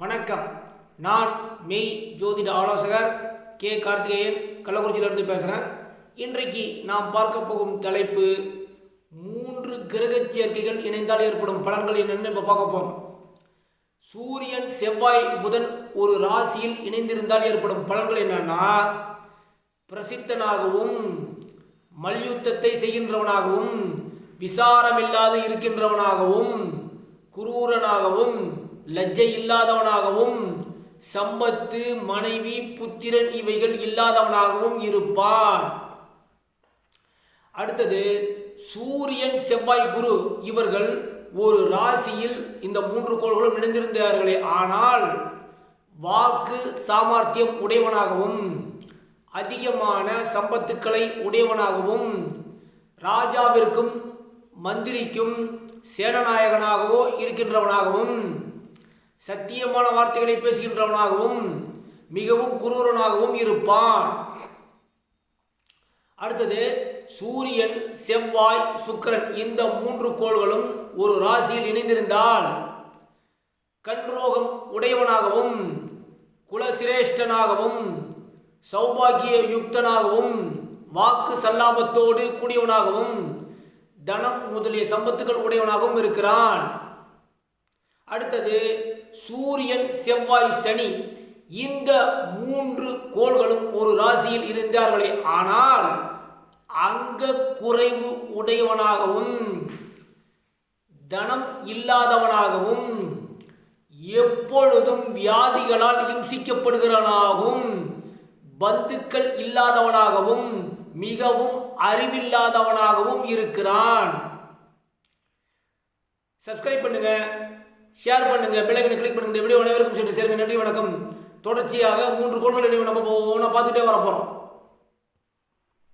வணக்கம். நான் மெய் ஜோதிட ஆலோசகர் கே. கார்த்திகேயன் கள்ளக்குறிச்சியிலிருந்து பேசுகிறேன் இன்றைக்கு நாம் பார்க்க போகும் தலைப்பு மூன்று கிரகச் சேர்க்கைகள் இணைந்தால் ஏற்படும் பலன்கள் என்னென்னு இப்போ பார்க்க போகிறோம் சூரியன் செவ்வாய் புதன் ஒரு ராசியில் இணைந்திருந்தால் ஏற்படும் பலன்கள் என்னன்னா பிரசித்தனாகவும் மல்யுத்தத்தை செய்கின்றவனாகவும் விசாரமில்லாது இருக்கின்றவனாகவும் குரூரனாகவும் லஜ்ஜை இல்லாதவனாகவும் சம்பத்து மனைவி புத்திரன் இவைகள் இல்லாதவனாகவும் இருப்பான். அடுத்தது சூரியன் செவ்வாய் குரு இவர்கள் ஒரு ராசியில் இந்த மூன்று கோள்களும் இணைந்திருந்தார்களே. ஆனால் வாக்கு சாமர்த்தியம் உடையவனாகவும் அதிகமான சம்பத்துக்களை உடையவனாகவும் ராஜாவிற்கும் மந்திரிக்கும் சேனநாயகனாகவோ இருக்கின்றவனாகவும் சத்தியமான வார்த்தைகளை பேசுகின்றவனாகவும் மிகவும் குரூரனாகவும் இருப்பான். அடுத்தது சூரியன் செவ்வாய் சுக்கிரன் இந்த மூன்று கோள்களும் ஒரு ராசியில் இணைந்திருந்தால் கண்ரோகம் உடையவனாகவும் குலசிரேஷ்டனாகவும் சௌபாகிய யுக்தனாகவும் வாக்கு சல்லாபத்தோடு கூடியவனாகவும் தனம் முதலிய சம்பத்துகள் உடையவனாகவும் இருக்கிறான். அடுத்தது சூரியன் செவ்வாய் சனி. இந்த மூன்று கோள்களும் ஒரு ராசியில் இருந்தார்களே. ஆனால் அங்க குறைவு உடையவனாகவும் தனம் இல்லாதவனாகவும் எப்பொழுதும் வியாதிகளால் இம்சிக்கப்படுகிறவனாகவும் பந்துக்கள் இல்லாதவனாகவும் மிகவும் அறிவில்லாதவனாகவும் இருக்கிறான். சப்ஸ்கிரைப் பண்ணுங்க. ஷேர் பண்ணுங்க பிள்ளைகளை கிளிக் பண்ணுங்க. இந்த வீடியோ அனைவருக்கும் சென்று சேருங்க நன்றி வணக்கம். தொடர்ச்சியாக மூன்று கோள்கள் நம்ம பார்த்துட்டே வரப்போகிறோம்